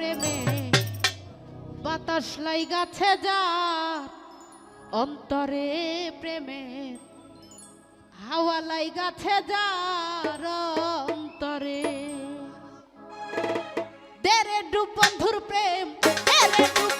প্রেমে বাতাস লাই গাছে যার অন্তরে প্রেমে, হাওয়া লাই গাছে যার অন্তরে। দেরে ডুব বন্ধুর প্রেম, দেরে ডুব